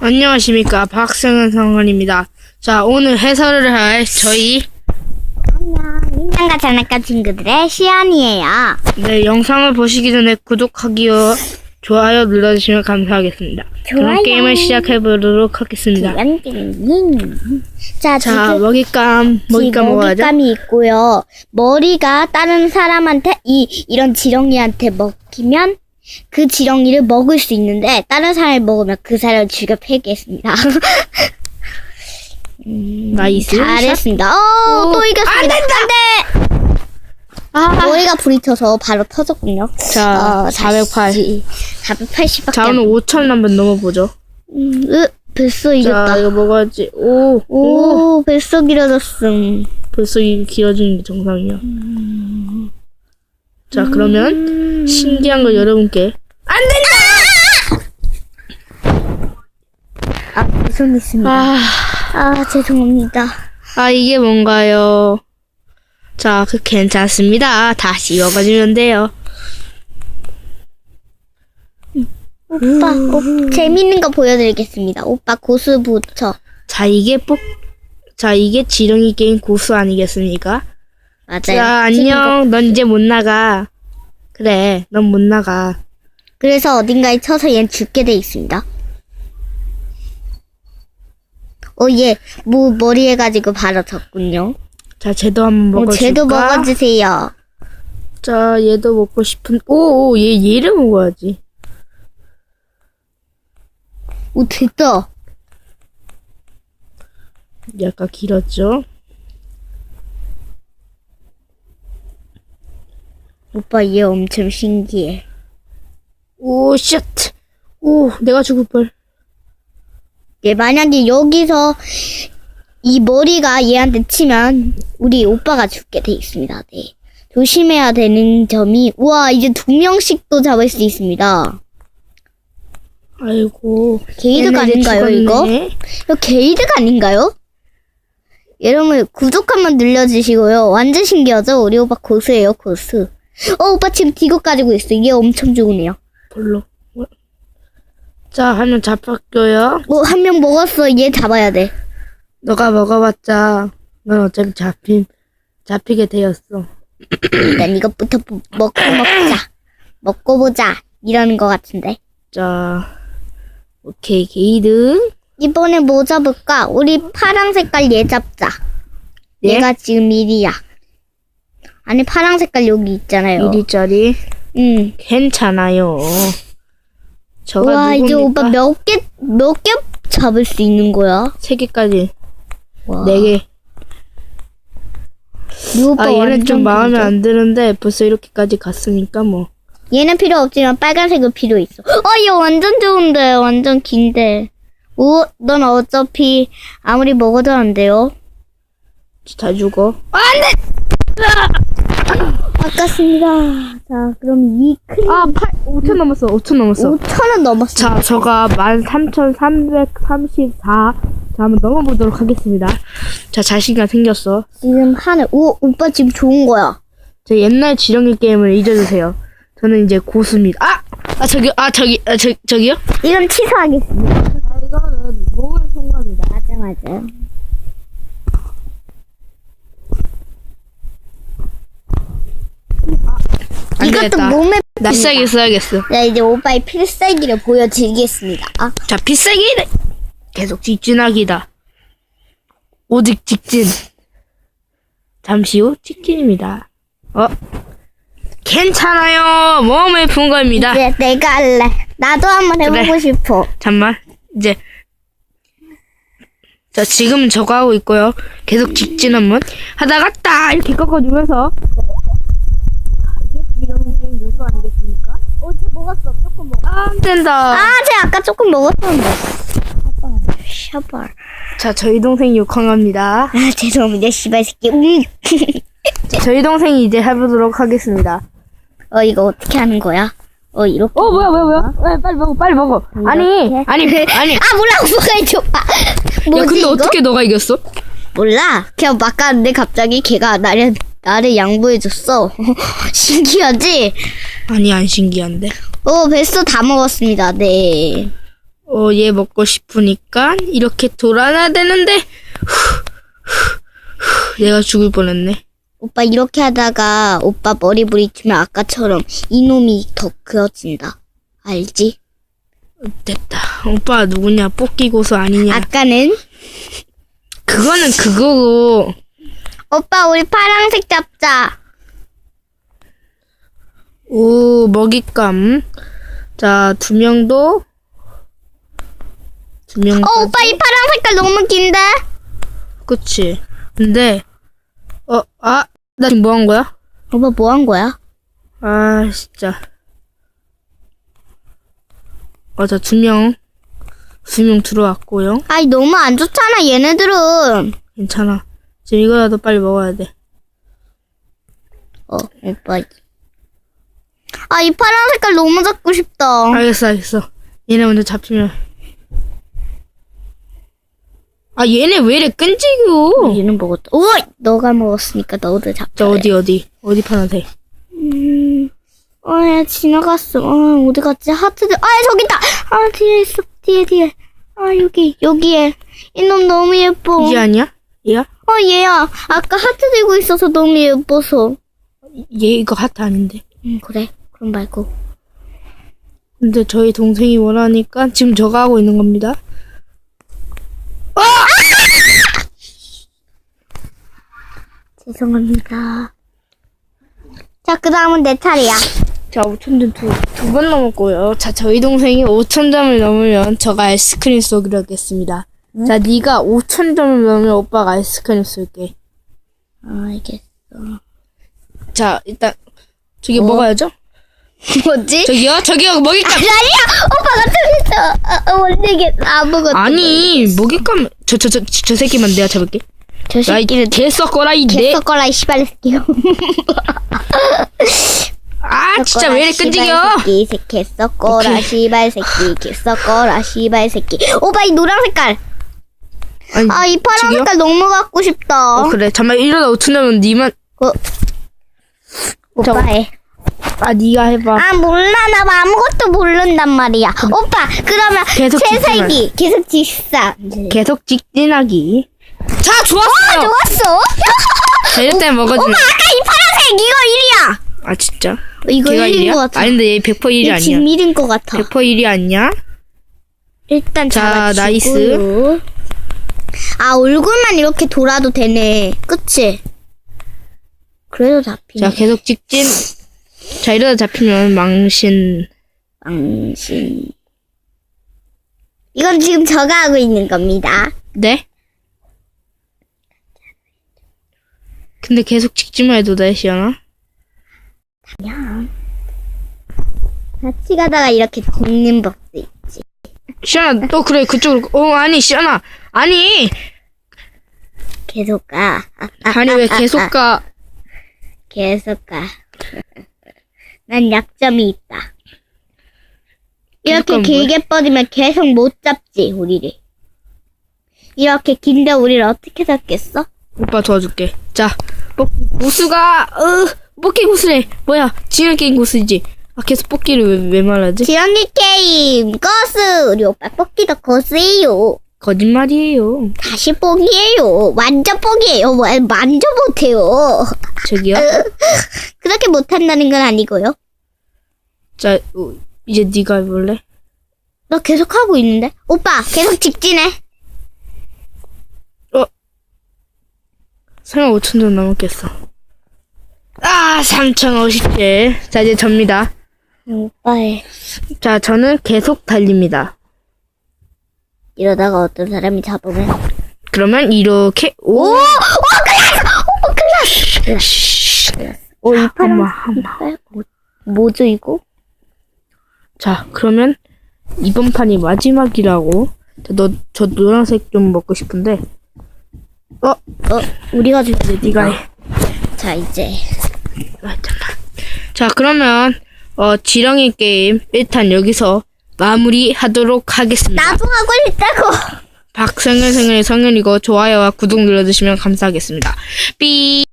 안녕하십니까 박성현 상원입니다. 자 오늘 해설을 할 저희 안녕, 인간과 장난감 친구들의 시연이에요. 네, 영상을 보시기 전에 구독하기와 좋아요 눌러주시면 감사하겠습니다. 좋아요. 그럼 게임을 시작해 보도록 하겠습니다. 자, 자 지금 먹잇감 먹잇감 지- 먹어야죠. 먹잇감이 있고요. 머리가 다른 사람한테 이 이런 지렁이한테 먹히면 그 지렁이를 먹을 수 있는데 다른 사람이 먹으면 그 사람을 죽여 패겠습니다. 나이스. 잘했습니다. 어, 오, 또 이겼습니다. 안돼. 아, 머리가 불이 켜서 바로 터졌군요. 자 408. 480밖에 자 오늘 5천 한번 넘어보죠. 음, 으, 벌써 이겼다. 자 이거 먹어야지. 오, 오. 오, 벌써 길어졌음. 벌써 이 길어지는 게 정상이야. 자 그러면 신기한 거 여러분께 아, 죄송했습니다. 아. 아, 죄송합니다. 아, 이게 뭔가요? 자, 그 괜찮습니다. 다시 이어가주면 돼요. 오빠, 오, 재밌는 거 보여드리겠습니다. 오빠 고수 붙여. 자, 이게 뽑, 자, 이게 지렁이 게임 고수 아니겠습니까? 맞아요. 자, 안녕. 넌 이제 못 나가. 그래, 넌 못 나가. 그래서 어딘가에 쳐서 얜 죽게 돼 있습니다. 어, 얘, 뭐, 머리 해가지고 바로 졌군요. 자, 쟤도 한번 어, 먹어줄까? 쟤도 먹어주세요. 자, 얘도 먹고 싶은, 오, 오, 얘, 얘를 먹어야지. 오, 됐다. 약간 길었죠? 오빠, 얘 엄청 신기해. 오, 쉣! 오, 내가 죽을 뻔. 얘 만약에 여기서 이 머리가 얘한테 치면 우리 오빠가 죽게 돼 있습니다. 네. 조심해야 되는 점이 우와 이제 두 명씩도 잡을 수 있습니다. 아이고. 게이드가 아닌가요 이거? 이거 게이드가 아닌가요? 여러분 구독 한번 눌러주시고요. 완전 신기하죠? 우리 오빠 고수예요 고수. 어 오빠 지금 디고 가지고 있어. 이게 엄청 좋으네요. 별로. 자, 한명 잡혔고요. 어한 명 먹었어. 얘 잡아야 돼. 너가 먹어봤자, 넌 어차피 잡힘, 잡히게 되었어. 일단 이것부터 뭐- 먹고 먹자. 먹고 보자. 이러는 것 같은데. 자, 오케이, 게이드. 이번에 뭐 잡을까? 우리 파랑 색깔 얘 잡자. 예? 얘가 지금 1위야. 아니 파랑 색깔 여기 있잖아요. 1위짜리. 응. 괜찮아요. 저가 와 이제 누굽니까? 오빠 몇 개 몇 개 잡을 수 있는 거야? 세 개까지. 와. 네 개. 이 오빠 아, 얘는 완전 좀 마음에 길죠? 안 드는데, 벌써 이렇게까지 갔으니까 뭐. 얘는 필요 없지만 빨간색은 필요 있어. 어, 얘 완전 좋은데, 완전 긴데. 오, 넌 어차피 아무리 먹어도 안 돼요. 다 죽어. 아깝습니다. 자, 그럼 이 큰 아, 8, 5천 넘었어, 5천 넘었어. 5천 원 넘었어. 자, 저가 13,334. 자, 한번 넘어보도록 하겠습니다. 자, 자신감 생겼어. 지금 하늘. 오, 오빠 지금 좋은 거야. 제 옛날 지렁이 게임을 잊어주세요. 저는 이제 고수입니다. 아! 아, 저기, 아, 저기, 아, 저, 저기요? 이건 취소하겠습니다. 아, 이거는 몸을 쏜 겁니다. 맞아, 맞아. 안 이것도 되겠다. 몸에 나 비싸게 써야겠어. 자, 이제 오빠의 필살기를 보여드리겠습니다. 아, 자, 비싸기를! 계속 직진하기다. 오직 직진. 잠시 후 직진입니다. 어? 괜찮아요. 몸을 푼 겁니다. 이제 내가 할래. 나도 한번 해보고 그래. 싶어. 잠만 이제 자 지금 저거 하고 있고요 계속 직진 한번 하다가 딱 이렇게 꺾어주면서 이게 지금 게임 요소 아니겠습니까? 어, 쟤 먹었어. 조금 먹었어. 아 안된다 아, 쟤 아까 조금 먹었었는데. 샤발. 자 저희 동생이 욕항합니다 아, 죄송합니다. 씨발 새끼. 음. 자, 저희 동생이 이제 해보도록 하겠습니다 어, 이거 어떻게 하는 거야? 어, 이렇게. 어 뭐야 뭐야 뭐야 왜, 빨리 먹어 빨리 먹어 아니 이렇게? 아니 아니 야 아, 몰라. 오빠가 해줘. 아, 뭐지, 근데 이거? 어떻게 너가 이겼어? 몰라. 그냥 막 갔는데 갑자기 걔가 나를, 나를 양보해줬어. 신기하지? 아니 안 신기한데 어, 뱃소 다 먹었습니다. 네. 어, 얘 먹고 싶으니까 이렇게 돌아놔야 되는데, 후, 후, 후, 얘가 죽을 뻔했네. 오빠 이렇게 하다가 오빠 머리 부딪히면 아까처럼 이놈이 더 그어진다. 알지? 됐다. 오빠 누구냐? 뽑기 고수 아니냐? 아까는 그거는 그거고. 오빠 우리 파란색 잡자. 오, 먹잇감. 자, 두 명도. 두 명. 어 오빠 이 파란 색깔 너무 긴데? 그치. 근데, 어, 아, 나 지금 뭐 한 거야? 오빠 뭐 한 거야? 아, 진짜. 어, 자, 두 명. 두 명 들어왔고요. 아이 너무 안 좋잖아 얘네들은. 괜찮아. 지금 이거라도 빨리 먹어야 돼. 어 오빠. 아 이 파란 색깔 너무 잡고 싶다. 알겠어, 알겠어. 얘네 먼저 잡히면. 아, 얘네 왜 이래 끈질겨? 얘는 먹었다. 오 너가 먹었으니까 너도 잡자. 저 어디, 어디, 어디 파란색? 음, 어, 야, 지나갔어. 어, 어디 갔지? 하트들, 아, 저기 있다! 아, 뒤에 있어. 뒤에, 뒤에. 아, 여기, 여기에. 이놈 너무 예뻐. 이게 아니야? 얘야? 어, 얘야. 아까 하트 들고 있어서 너무 예뻐서. 얘 이거 하트 아닌데. 음, 그래. 그럼 말고. 근데 저희 동생이 원하니까 지금 저가 하고 있는 겁니다. 죄송합니다. 자, 그 다음은 내 차례야. 자, 5천점 두, 두 번 넘었고요. 자, 저희 동생이 5천점을 넘으면 저가 아이스크림 쏘기로 하겠습니다. 자, 네가 5천점을 넘으면 오빠가 아이스크림 쏠게. 아, 알겠어. 자, 일단 저기 먹어야죠? 뭐지? 저기요? 저기요, 먹잇감! 아니야! 오빠가 틀렸어! 아, 못 되겠어. 아무것도. 아니, 먹잇감, 저, 저, 저, 저 새끼만 내가 잡을게. 저이 새끼는 개 썩거라, 이 내. 개썩거라, 이 씨발 새끼요. 아, 진짜 왜 이래 끈질겨? 이 새끼 오케이. 씨발 새끼 개 썩거라 씨발 새끼 오빠 이 노란 색깔 아니, 아 이 파란 지금요? 색깔 너무 갖고 싶다 어, 그래. 잠깐만, 이러다 5천점은 니만, 어. 오빠 해. 아, 니가 해봐. 아 몰라 나 아무것도 모른단 말이야 오빠 그러면 계속 채색이 계속 직사 계속 직진하기. 자, 아 좋았어요! 좋았어 재료 때문에 먹어주면. 아까 이 파란색 이거 1이야 아, 진짜? 이거 걔가 1인 일이야? 것 같아 아닌데 얘 100% 1이 얘 아니야. 지금 1인 것 같아 100% 1이 아니야? 일단 자, 잡아주고요. 아 얼굴만 이렇게 돌아도 되네 그치? 그래도 잡히네 자, 계속 직진. 자, 이러다 잡히면 망신. 망신. 이건 지금 저가 하고 있는 겁니다. 네? 근데 계속 직진만 해도 돼, 시연아? 그냥 같이 가다가 이렇게 죽는 법도 있지. 시연아, 또 그래, 그쪽으로. 어, 아니, 시연아. 아니! 계속 가. 아, 아, 아니, 왜 아, 아, 계속 아, 가. 계속 가. 난 약점이 있다. 이렇게 길게 뻗으면 계속 못 잡지 우리를. 이렇게 긴데 우리를 어떻게 잡겠어? 오빠 도와줄게. 자, 뽑, 고수가, 어, 뽑기 고수래. 뭐야, 지연 게임 고수지. 아, 계속 뽑기를 왜, 왜 말하지? 지연이 게임 거스 우리 오빠 뽑기도 거스예요. 거짓말이에요. 다시 뽕이에요. 완전 뽕이에요. 뭐, 완전 못해요. 저기요? 그렇게 못한다는 건 아니고요. 자, 어, 이제 네가 해볼래? 너 계속 하고 있는데? 오빠, 계속 직진해. 설마 5천 점 넘었겠어. 아, 3,050개. 자, 이제 접니다. 오빠의. 자, 저는 계속 달립니다. 이러다가 어떤 사람이 잡으면. 그러면 이렇게, 오! 오! 오, 클라스! 클라스. 클라스. 오, 이 파란 엄마, 엄마. 색깔? 뭐, 뭐죠, 이거? 자, 그러면 이번 판이 마지막이라고. 자, 너, 저 노란색 좀 먹고 싶은데. 어, 어, 우리가 줄 때. 네가 해. 자, 이제. 아, 잠깐. 자, 그러면, 어, 지렁이 게임, 일단 여기서 마무리하도록 하겠습니다. 나도 하고 싶다고! 박성현 생일의 성현이고, 좋아요와 구독 눌러주시면 감사하겠습니다. 삐!